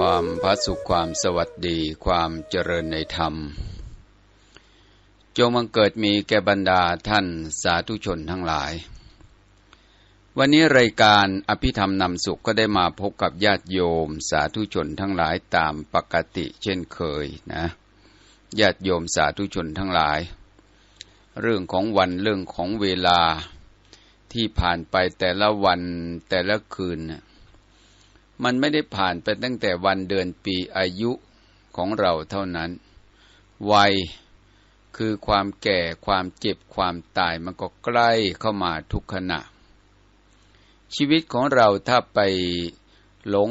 ความพระสุขความสวัสดีความเจริญในธรรม จงมังเกิดมีแก่บรรดาท่านสาธุชนทั้งหลาย วันนี้รายการอภิธรรมนำสุขก็ได้มาพบกับญาติโยมสาธุชนทั้งหลายตามปกติเช่นเคยนะญาติโยมสาธุชนทั้งหลาย เรื่องของวันเรื่องของเวลาที่ผ่านไปแต่ละวันแต่ละคืน มันไม่ได้ผ่านไปตั้งแต่วันเดือนปีอายุของเราเท่านั้น วัยคือความแก่ความเจ็บความตายมันก็ใกล้เข้ามาทุกขณะ ชีวิตของเราถ้าไปหลง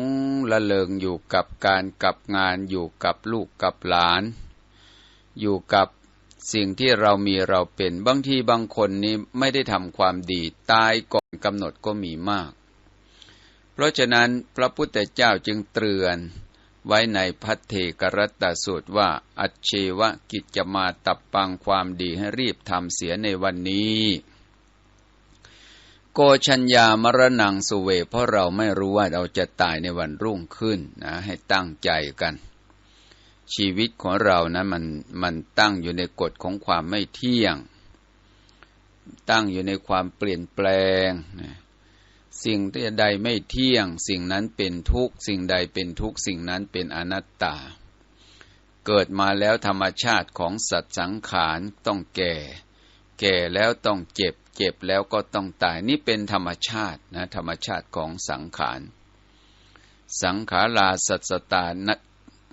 ละเลงอยู่กับการกับงานอยู่กับลูกกับหลาน อยู่กับสิ่งที่เรามีเราเป็นบางทีบางคนนี้ไม่ได้ทำความดีตายก่อนกำหนดก็มีมาก เพราะฉะนั้นพระพุทธเจ้าจึงเตือน ไว้ในพัทเทกรัตสูตรว่า อัจเชวะกิจจะมาตับปังความดีให้รีบทำเสียในวันนี้ โกชัญญามรณงสุเว เพราะเราไม่รู้ว่าเราจะตายในวันรุ่งขึ้นนะให้ตั้งใจกัน ชีวิตของเรานะมันมันตั้งอยู่ในกฎของความไม่เที่ยง ตั้งอยู่ในความเปลี่ยนแปลงนะ สิ่งใดไม่เที่ยง สิ่งนั้นเป็นทุกข์สิ่งใดเป็นทุกข์สิ่งนั้นเป็นอนัตตา เกิดมาแล้วธรรมชาติของสัตว์สังขารต้องแก่ แก่แล้วต้องเจ็บ เจ็บแล้วก็ต้องตายนี่เป็นธรรมชาตินะธรรมชาติของสังขาร สังขาราสัตสตานั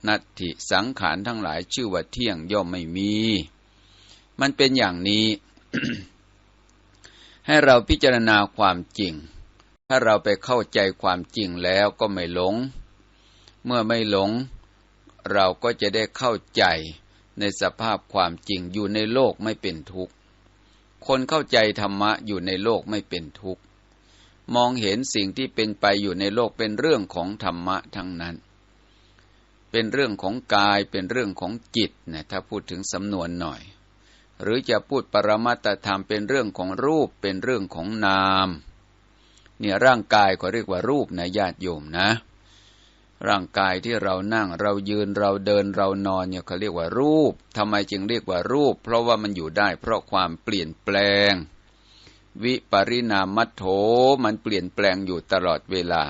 นัตถิสังขารทั้งหลายชื่อว่าเที่ยงย่อมไม่มี มันเป็นอย่างนี้ ให้เราพิจารณาความจริง ถ้าเราไปเข้าใจความจริงแล้วก็ไม่หลง เมื่อไม่หลง เราก็จะได้เข้าใจในสภาพความจริงอยู่ในโลกไม่เป็นทุกข์ คนเข้าใจธรรมะอยู่ในโลกไม่เป็นทุกข์ มองเห็นสิ่งที่เป็นไปอยู่ในโลกเป็นเรื่องของธรรมะทั้งนั้น เป็นเรื่องของกายเป็นเรื่องของจิตนะถ้าพูดถึงสำนวนหน่อย หรือจะพูดปรมัตธรรมเป็นเรื่องของรูปเป็นเรื่องของนาม เนี่ยร่างกายก็เรียกว่ารูปนะญาติโยมนะ ร่างกายที่เรานั่งเรายืนเราเดินเรานอนเนี่ยเขาเรียกว่ารูปทำไมจึงเรียกว่ารูป เพราะว่ามันอยู่ได้เพราะความเปลี่ยนแปลง วิปริณามัตโถมันเปลี่ยนแปลงอยู่ตลอดเวลา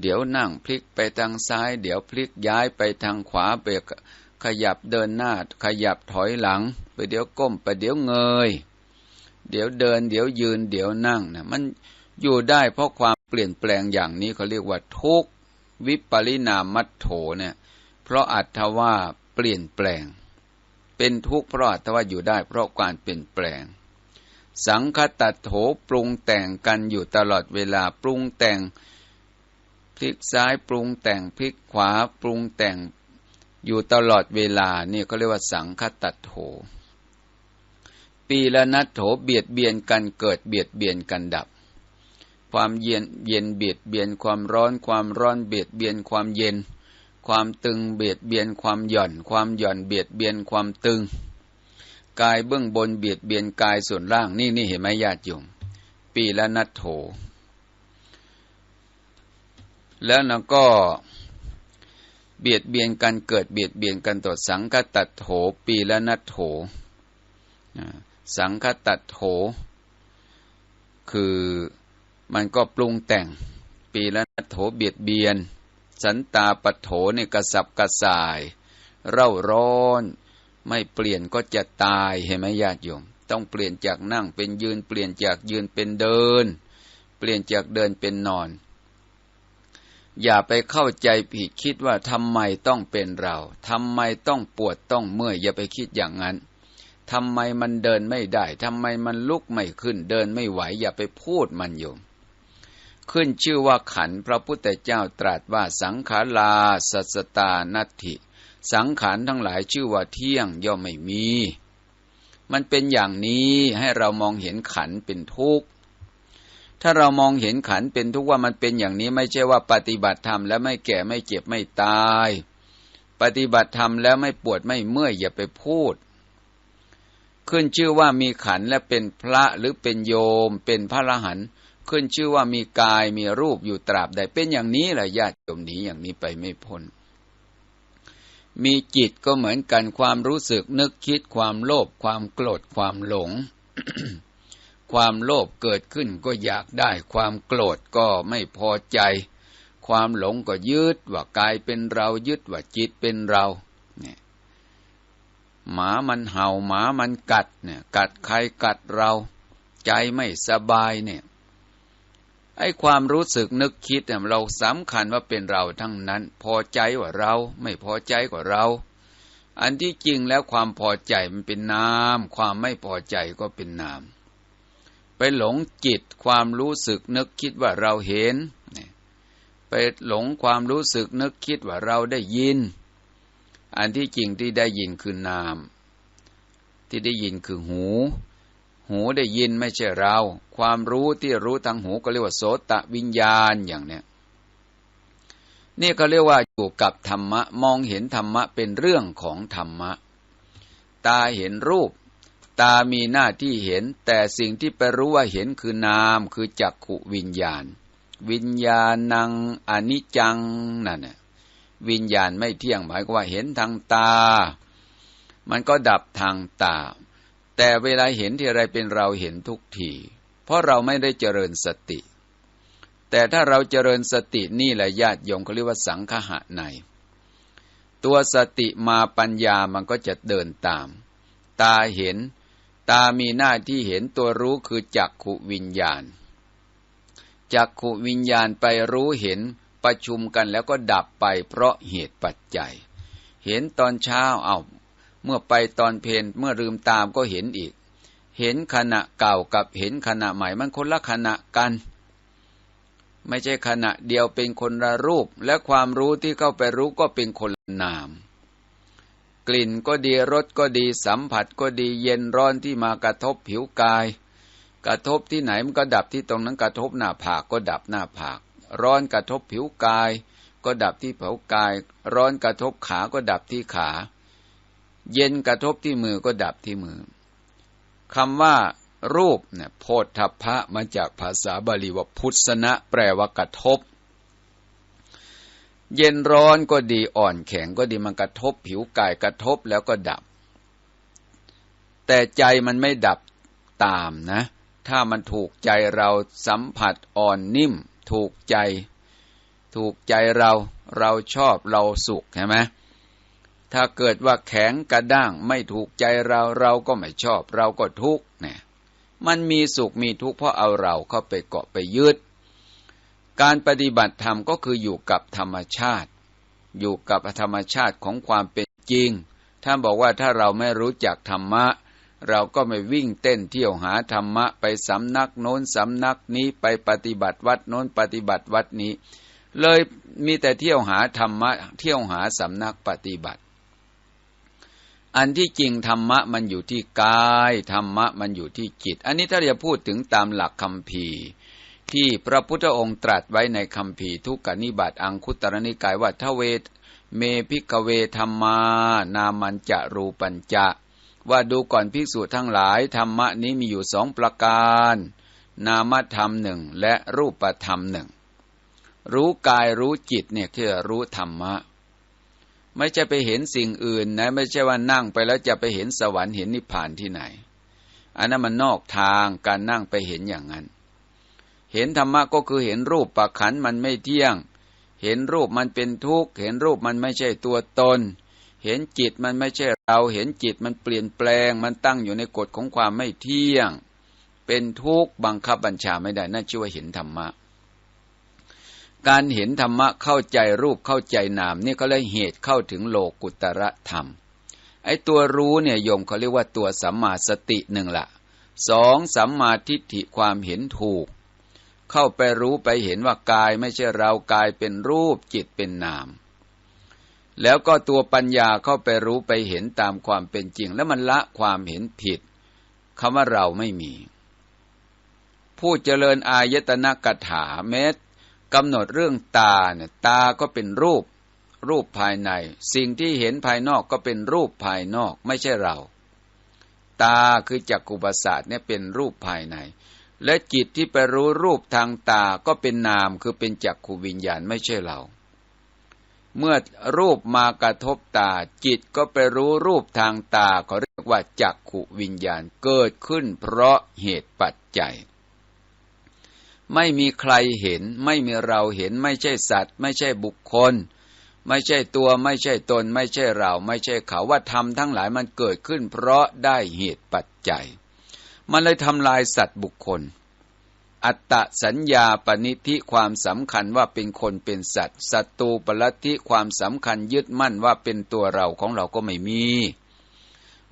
เดี๋ยวนั่งพลิกไปทางซ้าย เดี๋ยวพลิกย้ายไปทางขวาไปขยับเดินหน้าขยับถอยหลัง ไปเดี๋ยวก้มไปเดี๋ยวเงย เดี๋ยวเดิน เดี๋ยวยืน เดี๋ยวนั่งนะมันอยู่ได้เพราะความเปลี่ยนแปลงอย่างนี้เขาเรียกว่าทุกวิปริณามัตโถเนี่ย เพราะอัตว่าเปลี่ยนแปลง เป็นทุกข์เพราะอัตว่าอยู่ได้ เพราะการเปลี่ยนแปลง สังคตัดโถปรุงแต่งกันอยู่ตลอดเวลาปรุงแต่งพลิกซ้ายปรุงแต่งพลิกขวาปรุงแต่งอยู่ตลอดเวลานี่เขาเรียกว่าสังคตัดโถ ปีละนัดโถเบียดเบียนกันเกิดเบียดเบียนกันดับ ความเย็นเย็นเบียดเบียนความร้อนความร้อนเบียดเบียนความเย็น ความตึงเบียดเบียนความหย่อน ความหย่อนเบียดเบียนความตึง กายเบื้องบนเบียดเบียนกายส่วนล่างนี่นี่เห็นไหมญาติโยมปีละนัดโถ แล้วนะก็เบียดเบียนกันเกิดเบียดเบียนกันต่อสังกตัดโถปีละนัดโถ สังคตัดโถคือมันก็ปรุงแต่ง ปีละนัโถเบียดเบียน สันตาปโถเนกระสับกระส่าย เร่าร้อน ไม่เปลี่ยนก็จะตายเห็นไหมญาติโยม ต้องเปลี่ยนจากนั่งเป็นยืน เปลี่ยนจากยืนเป็นเดิน เปลี่ยนจากเดินเป็นนอน อย่าไปเข้าใจผิดคิดว่าทำไมต้องเป็นเราทำไมต้องปวดต้องเมื่อยอย่าไปคิดอย่างนั้น ทำไมมันเดินไม่ได้ทำไมมันลุกไม่ขึ้น เดินไม่ไหว อย่าไปพูดมันโยมขึ้นชื่อว่าขันพระพุทธเจ้าตรัสว่าสังขาราสัสตานัตถิ สังขารทั้งหลายชื่อว่าเที่ยงย่อมไม่มี มันเป็นอย่างนี้ให้เรามองเห็นขันเป็นทุกข์ถ้าเรามองเห็นขันเป็นทุกข์ว่ามันเป็นอย่างนี้ไม่ใช่ว่าปฏิบัติธรรมแล้วไม่แก่ไม่เจ็บไม่ตาย ปฏิบัติธรรมแล้วไม่ปวดไม่เมื่อยอย่าไปพูด ขึ้นชื่อว่ามีขันและเป็นพระหรือเป็นโยม เป็นพระรหันขึ้นชื่อว่ามีกายมีรูปอยู่ตราบใดเป็นอย่างนี้แหละญาติโยมหนีอย่างนี้ไปไม่พ้นมีจิตก็เหมือนกันความรู้สึกนึกคิดความโลภความโกรธความหลง ความโลภเกิดขึ้นก็อยากได้ ความโกรธก็ไม่พอใจ ความหลงก็ยึดว่ากายเป็นเรายึดว่าจิตเป็นเรา หมามันเห่าหมามันกัดเนี่ยกัดใครกัดเรา ใจไม่สบายเนี่ยไอ้ความรู้สึกนึกคิดเนี่ยเราสำคัญว่าเป็นเราทั้งนั้น พอใจกว่าเรา ไม่พอใจกว่าเรา อันที่จริงแล้วความพอใจมันเป็นนาม ความไม่พอใจก็เป็นนาม ไปหลงจิตความรู้สึกนึกคิดว่าเราเห็น ไปหลงความรู้สึกนึกคิดว่าเราได้ยิน อันที่จริงที่ได้ยินคือนาม ที่ได้ยินคือหู หูได้ยินไม่ใช่เรา ความรู้ที่รู้ทางหูก็เรียกว่าโสตะวิญญาณอย่างเนี้ยนี่เขาเรียกว่าอยู่กับธรรมะมองเห็นธรรมะเป็นเรื่องของธรรมะ ตาเห็นรูป ตามีหน้าที่เห็น แต่สิ่งที่ไปรู้ว่าเห็นคือนามคือจักขุวิญญาณ วิญญาณังอนิจจังนั่นน่ะ วิญญาณไม่เที่ยงหมายว่าเห็นทางตา มันก็ดับทางตา แต่เวลาเห็นที่อะไรเป็นเราเห็นทุกที เพราะเราไม่ได้เจริญสติ แต่ถ้าเราเจริญสตินี่แหละญาติโยมเขาเรียกว่าสังคหะใน ตัวสติมาปัญญามันก็จะเดินตาม ตาเห็น ตามีหน้าที่เห็นตัวรู้คือจักขุวิญญาณจักขุวิญญาณไปรู้เห็น ประชุมกันแล้วก็ดับไปเพราะเหตุปัจจัย เห็นตอนเช้าเอาเมื่อไปตอนเพนเมื่อลืมตามก็เห็นอีก เห็นขณะเก่ากับเห็นขณะใหม่มันคนละขณะกัน ไม่ใช่ขณะเดียวเป็นคนละรูป และความรู้ที่เข้าไปรู้ก็เป็นคนละนามกลิ่นก็ดีรสก็ดีสัมผัสก็ดีเย็นร้อนที่มากระทบผิวกาย กระทบที่ไหนมันก็ดับที่ตรงนั้นกระทบหน้าผากก็ดับหน้าผาก ร้อนกระทบผิวกาย ก็ดับที่ผิวกาย ร้อนกระทบขาก็ดับที่ขา เย็นกระทบที่มือก็ดับที่มือคำว่ารูปเนี่ยโพธพะมาจากภาษาบาลีว่าพุทธนะแปลว่ากระทบ เย็นร้อนก็ดีอ่อนแข็งก็ดีมันกระทบผิวกายกระทบแล้วก็ดับ แต่ใจมันไม่ดับตามนะ ถ้ามันถูกใจเราสัมผัสอ่อนนิ่ม ถูกใจ ถูกใจเราเราชอบเราสุขใช่ไหมถ้าเกิดว่าแข็งกระด้างไม่ถูกใจเราเราก็ไม่ชอบ เราก็ทุกข์เนี่ยมันมีสุขมีทุกข์เพราะเอาเราเข้าไปเกาะไปยึดการปฏิบัติธรรมก็คืออยู่กับธรรมชาติ อยู่กับธรรมชาติของความเป็นจริงท่านบอกว่าถ้าเราไม่รู้จักธรรมะ เราก็ไม่วิ่งเต้นเที่ยวหาธรรมะไปสำนักโน้นสำนักนี้ไปปฏิบัติวัดโน้นปฏิบัติวัดนี้ เลยมีแต่เที่ยวหาธรรมะ เที่ยวหาสำนักปฏิบัติ อันที่จริงธรรมะมันอยู่ที่กายธรรมะมันอยู่ที่จิต อันนี้ถ้าจะพูดถึงตามหลักคำพีที่พระพุทธองค์ตรัสไว้ในคำพีทุกกนิบัติอังคุตรนิกายว่าทเวทเมพิกเวธรรมา นามันจะรูปัญจะ ว่าดูก่อนภิกษุทั้งหลายธรรมะนี้มีอยู่สองประการ นามธรรมหนึ่งและรูปธรรมหนึ่ง รู้กายรู้จิตเนี่ยคือรู้ธรรมะ ไม่ใช่ไปเห็นสิ่งอื่นนะไม่ใช่ว่านั่งไปแล้วจะไปเห็นสวรรค์เห็นนิพพานที่ไหน อันนั้นมันนอกทางการนั่งไปเห็นอย่างนั้น เห็นธรรมะก็คือเห็นรูปปักขันมันไม่เที่ยง เห็นรูปมันเป็นทุกข์เห็นรูปมันไม่ใช่ตัวตน เห็นจิตมันไม่ใช่เราเห็นจิตมันเปลี่ยนแปลง มันตั้งอยู่ในกฎของความไม่เที่ยง เป็นทุกข์บังคับบัญชาไม่ได้นั่นชื่อว่าเห็นธรรมะ การเห็นธรรมะเข้าใจรูปเข้าใจนามนี่ก็เลยเหตุเข้าถึงโลกุตระธรรม ไอ้ตัวรู้เนี่ยโยมเขาเรียกว่าตัวสัมมาสติหนึ่งละสองสัมมาทิฏฐิความเห็นถูก เข้าไปรู้ไปเห็นว่ากายไม่ใช่เรากายเป็นรูปจิตเป็นนาม แล้วก็ตัวปัญญาเข้าไปรู้ไปเห็นตามความเป็นจริง แล้วมันละความเห็นผิดคำว่าเราไม่มี ผู้เจริญอายตนะกถาแม้กำหนดเรื่องตาเนี่ยตาก็เป็นรูป รูปภายใน สิ่งที่เห็นภายนอกก็เป็นรูปภายนอกไม่ใช่เรา ตาคือจักกุปสาทเนี่ยเป็นรูปภายใน และจิตที่ไปรู้รูปทางตาก็เป็นนามคือเป็นจักขูวิญญาณไม่ใช่เรา เมื่อรูปมากระทบตา จิตก็ไปรู้รูปทางตาเขาเรียกว่าจักขูวิญญาณเกิดขึ้นเพราะเหตุปัจจัย ไม่มีใครเห็น ไม่มีเราเห็น ไม่ใช่สัตว์ ไม่ใช่บุคคล ไม่ใช่ตัวไม่ใช่ตน ไม่ใช่เรา ไม่ใช่เขาว่าธรรมทั้งหลายมันเกิดขึ้น เพราะได้เหตุปัจจัย มันเลยทำลายสัตว์บุคคล อัตตสัญญาปณิธิความสำคัญว่าเป็นคนเป็นสัตว์สัตตูปรัติความสำคัญยึดมั่นว่าเป็นตัวเราของเราก็ไม่มี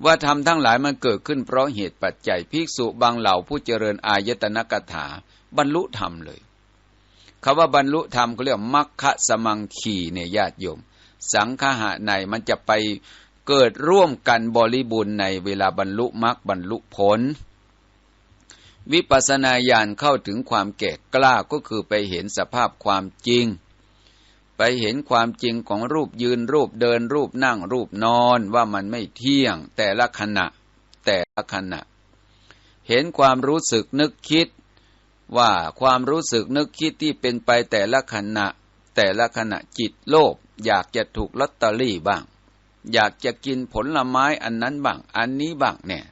ว่าทำทั้งหลายมันเกิดขึ้นเพราะเหตุปัจจัยภิกษุบางเหล่าผู้เจริญอายตนะกถา บรรลุธรรมเลยคาว่าบรรลุธรรมเขาเรียกมัคคะสมังคีเนี่ยญาติโยม สังฆะในมันจะไปเกิดร่วมกันบริบูรณ์ในเวลาบรรลุมรรคบรรลุผล วิปัสนาญาณเข้าถึงความแก่กล้าก็คือไปเห็นสภาพความจริง ไปเห็นความจริงของรูปยืนรูปเดินรูปนั่งรูปนอนว่ามันไม่เที่ยง แต่ละขณะ แต่ละขณะ เห็นความรู้สึกนึกคิด ว่าความรู้สึกนึกคิดที่เป็นไปแต่ละขณะ แต่ละขณะจิตโลภอยากจะถูกลอตเตอรี่บ้าง อยากจะกินผลไม้อันนั้นบ้าง อันนี้บ้างเนี่ย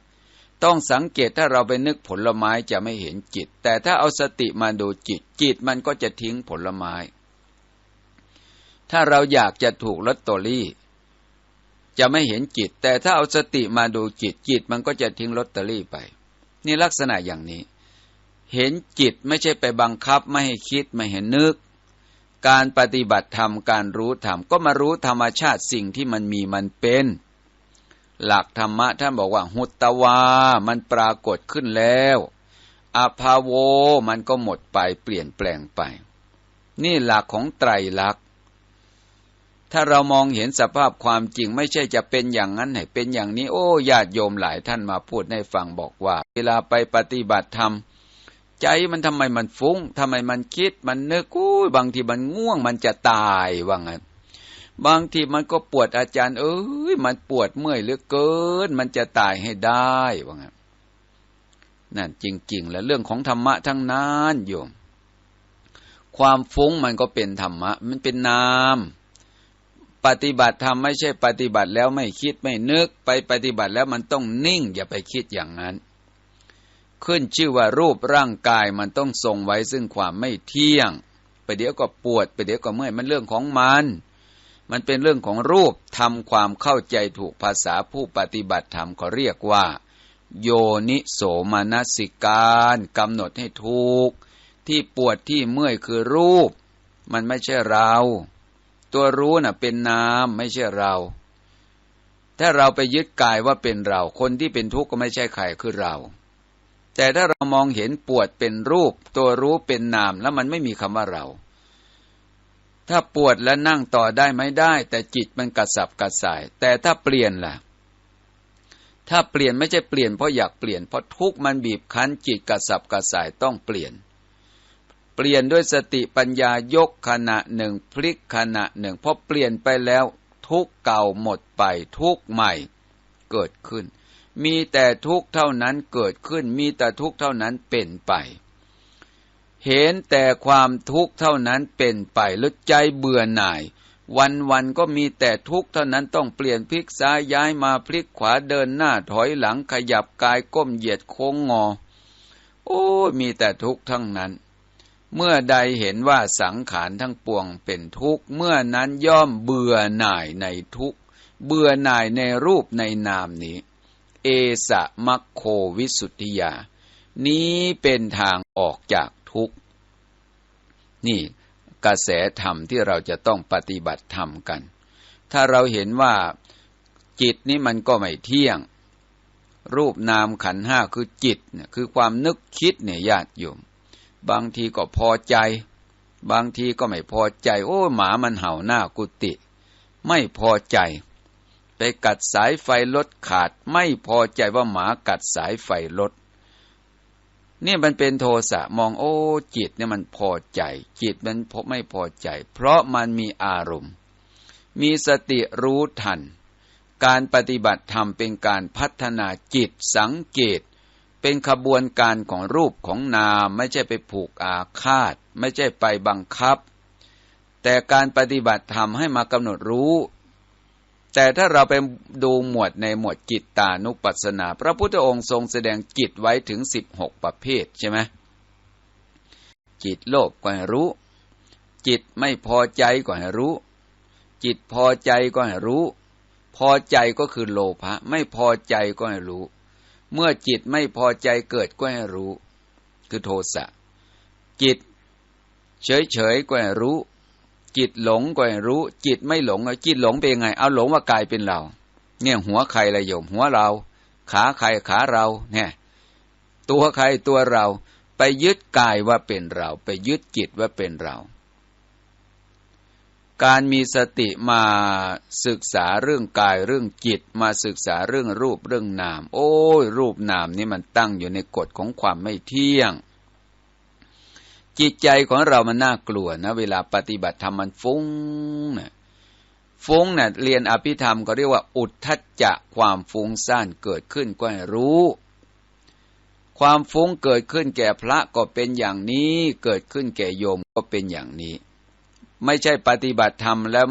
ต้องสังเกตถ้าเราไปนึกผลไม้จะไม่เห็นจิต แต่ถ้าเอาสติมาดูจิต จิตมันก็จะทิ้งผลไม้ ถ้าเราอยากจะถูกลอตเตอรี่ จะไม่เห็นจิต แต่ถ้าเอาสติมาดูจิต จิตมันก็จะทิ้งลอตเตอรี่ไป นี่ลักษณะอย่างนี้ เห็นจิตไม่ใช่ไปบังคับไม่ให้คิดไม่เห็นนึก การปฏิบัติธรรมการรู้ธรรมก็มารู้ธรรมชาติสิ่งที่มันมีมันเป็น หลักธรรมะท่านบอกว่า หุตตวา มันปรากฏขึ้นแล้วอภาโวมันก็หมดไปเปลี่ยนแปลงไป นี่หลักของไตรลักษณ์ถ้าเรามองเห็นสภาพความจริงไม่ใช่จะเป็นอย่างนั้นให้เป็นอย่างนี้ โอ้ญาติโยมหลายท่านมาพูดให้ฟังบอกว่า เวลาไปปฏิบัติธรรม ใจมันทำไมมันฟุง้งทำไมมันคิดมันนึกอู้บางทีมันง่วงมันจะตายว่างั้น บางทีมันก็ปวดอาจารย์ เอ้ยมันปวดเมื่อยเหลือเกิน มันจะตายให้ได้ว่างั้นนั่นจริงๆ แล้วเรื่องของธรรมะทั้งนั้นโยม ความฟุ้งมันก็เป็นธรรมะ มันเป็นนาม ปฏิบัติธรรมไม่ใช่ปฏิบัติแล้วไม่คิดไม่นึก ไปปฏิบัติแล้วมันต้องนิ่ง อย่าไปคิดอย่างนั้น ขึ้นชื่อว่ารูปร่างกายมันต้องทรงไว้ซึ่งความไม่เที่ยง ไปเดี๋ยวก็ปวด ไปเดี๋ยวก็เมื่อยมันเรื่องของมัน มันเป็นเรื่องของรูปทำความเข้าใจถูกภาษาผู้ปฏิบัติธรรมเขาเรียกว่า โยนิโสมนสิการกำหนดให้ถูก ที่ปวดที่เมื่อยคือรูป มันไม่ใช่เรา ตัวรู้น่ะเป็นนามไม่ใช่เรา ถ้าเราไปยึดกายว่าเป็นเรา คนที่เป็นทุกข์ก็ไม่ใช่ใครคือเรา แต่ถ้าเรามองเห็นปวดเป็นรูป ตัวรู้เป็นนามแล้วมันไม่มีคำว่าเรา ถ้าปวดและนั่งต่อได้ไหมได้ แต่จิตมันกระสับกระส่าย แต่ถ้าเปลี่ยนล่ะ ถ้าเปลี่ยนไม่ใช่เปลี่ยนเพราะอยากเปลี่ยนเพราะทุกมันบีบคั้นจิตกระสับกระส่ายต้องเปลี่ยน เปลี่ยนด้วยสติปัญญายกขณะหนึ่งพลิกขณะหนึ่งพอเปลี่ยนไปแล้ว ทุกเก่าหมดไปทุกใหม่ เกิดขึ้น มีแต่ทุกเท่านั้นเกิดขึ้น มีแต่ทุกเท่านั้นเป็นไป เห็นแต่ความทุกข์เท่านั้นเป็นไปแล้วใจเบื่อหน่าย วันวันก็มีแต่ทุกข์เท่านั้นต้องเปลี่ยนพลิกซ้ายย้ายมาพลิกขวาเดินหน้าถอยหลังขยับกายก้มเหยียดโค้งงอ โอ้มีแต่ทุกข์ทั้งนั้น เมื่อใดเห็นว่าสังขารทั้งปวงเป็นทุกข์เมื่อนั้นย่อมเบื่อหน่ายในทุกข์เบื่อหน่ายในรูปในนามนี้ เอสะมัคโควิสุทธิยา นี้เป็นทางออกจาก ทุกข์ นี่กระแสธรรมที่เราจะต้องปฏิบัติธรรมกัน ถ้าเราเห็นว่าจิตนี้มันก็ไม่เที่ยง รูปนามขันห้าคือจิตเนี่ยคือความนึกคิดเนี่ยญาติโยม บางทีก็พอใจ บางทีก็ไม่พอใจ โอ้หมามันเห่าหน้ากุฏิไม่พอใจ ไปกัดสายไฟรถขาด ไม่พอใจว่าหมากัดสายไฟรถ นี่มันเป็นโทสะมองโอ้จิตเนี่ยมันพอใจ จิตมันไม่พอใจ เพราะมันมีอารมณ์ มีสติรู้ทัน การปฏิบัติธรรมเป็นการพัฒนาจิตสังเกตเเป็นขบวนการของรูปของนามไม่ใช่ไปผูกอาฆาต ไม่ใช่ไปบังคับ แต่การปฏิบัติธรรมให้มากำหนดรู้ แต่ถ้าเราไปดูหมวดในหมวดจิตตานุปัสสนา พระพุทธองค์ทรงแสดงจิตไว้ถึงสิบหกประเภทใช่ไหมจิตโลภก็ให้รู้ จิตไม่พอใจก็ให้รู้ จิตพอใจก็ให้รู้ พอใจก็คือโลภะไม่พอใจก็ให้รู้ เมื่อจิตไม่พอใจเกิดก็ให้รู้ คือโทสะจิต เฉยเฉยก็ให้รู้ จิตหลงก็ให้รู้ จิตไม่หลงจิตหลงเป็นไง เอาหลงว่ากายเป็นเรา เนี่ยหัวใครละโยม หัวเรา ขาใครขาเรา เนี่ย ตัวใครตัวเรา ไปยึดกายว่าเป็นเรา ไปยึดจิตว่าเป็นเรา การมีสติมาศึกษาเรื่องกายเรื่องจิตมาศึกษาเรื่องรูปเรื่องนาม โอ้ยรูปนามนี่มันตั้งอยู่ในกฎของความไม่เที่ยง จิตใจของเรามันน่ากลัวนะ เวลาปฏิบัติธรรมมันฟุ้งนะฟุ้งนะ่ยเรียนอภิธรรมก็เรียกว่า อุทธัจจะความฟุ้งซ่านเกิดขึ้นก็ให้รู้ ความฟุ้งเกิดขึ้นแก่พระก็เป็นอย่างนี้ เกิดขึ้นแก่โยมก็เป็นอย่างนี้ ไม่ใช่ปฏิบัติธรรมแล้ว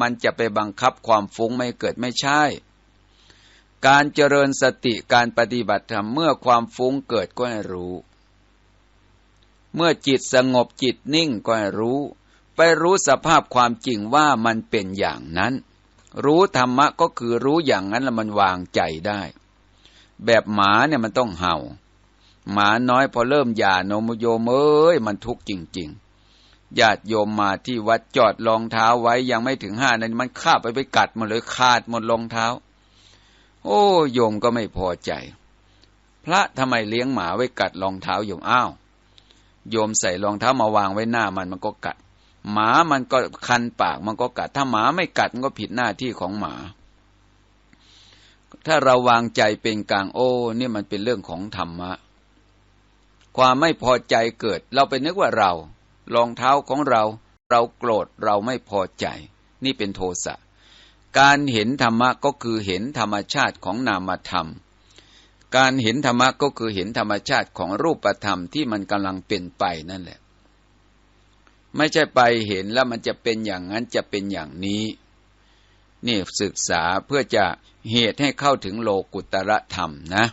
มันจะไปบังคับความฟุ้งไม่เกิดไม่ใช่ การเจริญสติการปฏิบัติธรรมเมื่อความฟุ้งเกิดก็ให้รู้ เมื่อจิตสงบจิตนิ่งก็รู้ ไปรู้สภาพความจริงว่ามันเป็นอย่างนั้น รู้ธรรมะก็คือรู้อย่างนั้นแล้วมันวางใจได้ แบบหมาเนี่ยมันต้องเห่า หมาน้อยพอเริ่มหย่านมโยมเอ้ยมันทุกข์จริง ๆ ญาติโยมมาที่วัดจอดรองเท้าไว้ยังไม่ถึงห้านาทีมันข้าไปไปกัดหมดเลยขาดหมดรองเท้า โอ้โยมก็ไม่พอใจ พระทำไมเลี้ยงหมาไว้กัดรองเท้าโยมอ้าว โยมใส่รองเท้ามาวางไว้หน้ามันมันก็กัด หมามันก็คันปากมันก็กัด ถ้าหมาไม่กัดมันก็ผิดหน้าที่ของหมา ถ้าเราวางใจเป็นกลางโอ้นี่มันเป็นเรื่องของธรรมะ ความไม่พอใจเกิด เราไปนึกว่าเรารองเท้าของเรา เราโกรธเราไม่พอใจ นี่เป็นโทสะการเห็นธรรมะก็คือเห็นธรรมชาติของนามธรรม การเห็นธรรมะก็คือเห็นธรรมชาติของรูปธรรมที่มันกำลังเป็นไปนั่นแหละ ไม่ใช่ไปเห็นแล้วมันจะเป็นอย่างนั้นจะเป็นอย่างนี้นี่ศึกษาเพื่อจะเหตุให้เข้าถึงโลกุตระธรรมนะ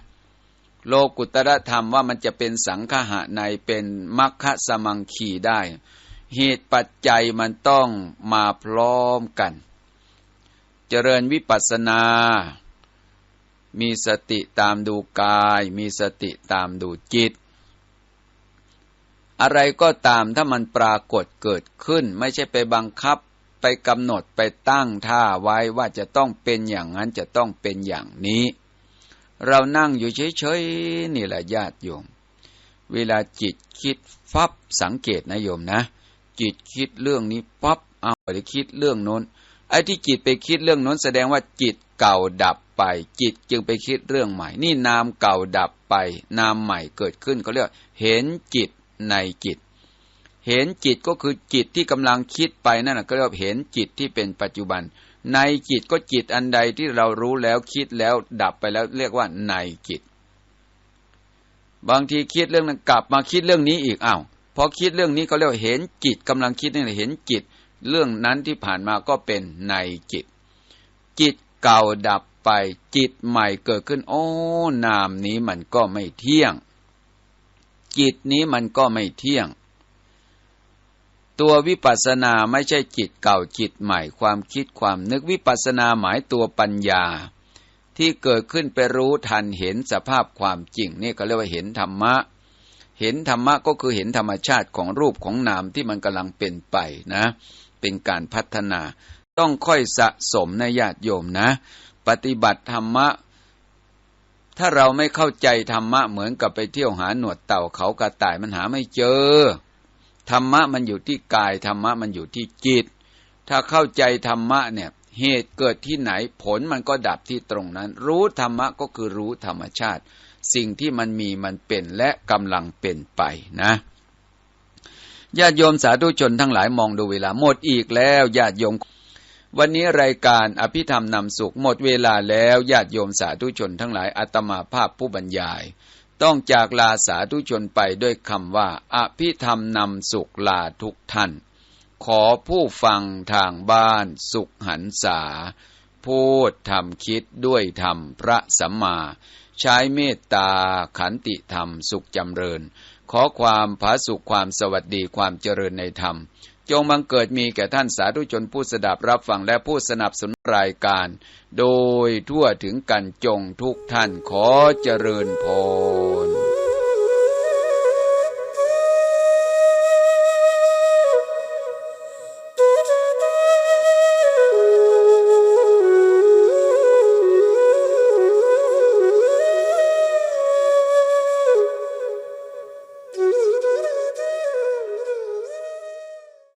โลกุตรธรรมว่ามันจะเป็นสังฆะในเป็นมัคคสมังคีได้ เหตุปัจจัยมันต้องมาพร้อมกัน เจริญวิปัสสนา มีสติตามดูกาย มีสติตามดูจิต อะไรก็ตามถ้ามันปรากฏเกิดขึ้น ไม่ใช่ไปบังคับไปกำหนดไปตั้งท่าไว้ว่าจะต้องเป็นอย่างนั้นจะต้องเป็นอย่างนี้ เรานั่งอยู่เฉยๆนี่แหละญาติโยม เวลาจิตคิดฟับสังเกตนะโยมนะ จิตคิดเรื่องนี้ปั๊บเอาไปคิดเรื่องโน้นไอ้ที่จิตไปคิดเรื่องโน้นแสดงว่าจิตเก่าดับ ไป จิตจึงไปคิดเรื่องใหม่ นี่นามเก่าดับไป นามใหม่เกิดขึ้นเขาเรียกเห็นจิตในจิต เห็นจิตก็คือจิตที่กำลังคิดไปนั่นแหะก็เรียกเห็นจิตที่เป็นปัจจุบัน ในจิตก็จิตอันใดที่เรารู้แล้วคิดแล้วดับไปแล้วเรียกว่าในจิต บางทีคิดเรื่องนั้นกลับมาคิดเรื่องนี้อีกอ้าวพอคิดเรื่องนี้ก็เรียกเห็นจิตกำลังคิดนี่เห็นจิต เรื่องนั้นที่ผ่านมาก็เป็นในจิต จิตเก่าดับ ไปจิตใหม่เกิดขึ้น โอ้ นามนี้มันก็ไม่เที่ยง จิตนี้มันก็ไม่เที่ยง ตัววิปัสสนาไม่ใช่จิตเก่าจิตใหม่ความคิดความนึกวิปัสสนาหมายตัวปัญญา ที่เกิดขึ้นไปรู้ทันเห็นสภาพความจริง นี่เขาเรียกว่าเห็นธรรมะ เห็นธรรมะก็คือเห็นธรรมชาติของรูปของนามที่มันกำลังเป็นไปนะ เป็นการพัฒนาต้องค่อยสะสมในญาติโยมนะ ปฏิบัติธรรมะ ถ้าเราไม่เข้าใจธรรมะเหมือนกับไปเที่ยวหาหนวดเต่าเขากระต่ายมันหาไม่เจอ ธรรมะมันอยู่ที่กายธรรมะมันอยู่ที่จิต ถ้าเข้าใจธรรมะเนี่ยเหตุเกิดที่ไหนผลมันก็ดับที่ตรงนั้น รู้ธรรมะก็คือรู้ธรรมชาติ สิ่งที่มันมีมันเป็นและกำลังเป็นไปนะญาติโยมสาธุชนทั้งหลายมองดูเวลาหมดอีกแล้วญาติโยม วันนี้รายการอภิธรรมนำสุขหมดเวลาแล้วญาติโยมสาธุชนทั้งหลายอาตมาภาพผู้บรรยาย ต้องจากลาสาธุชนไปด้วยคำว่า อภิธรรมนำสุขลาทุกท่าน ขอผู้ฟังทางบ้านสุขหันษาพูดทำคิดด้วยธรรมพระสัมมา ใช้เมตตาขันติธรรมสุขจำเริญ ขอความผาสุขความสวัสดีความเจริญในธรรม จงบังเกิดมีแก่ท่านสาธุชนผู้สดับรับฟังและผู้สนับสนุนรายการ โดยทั่วถึงกันจงทุกท่านขอเจริญพร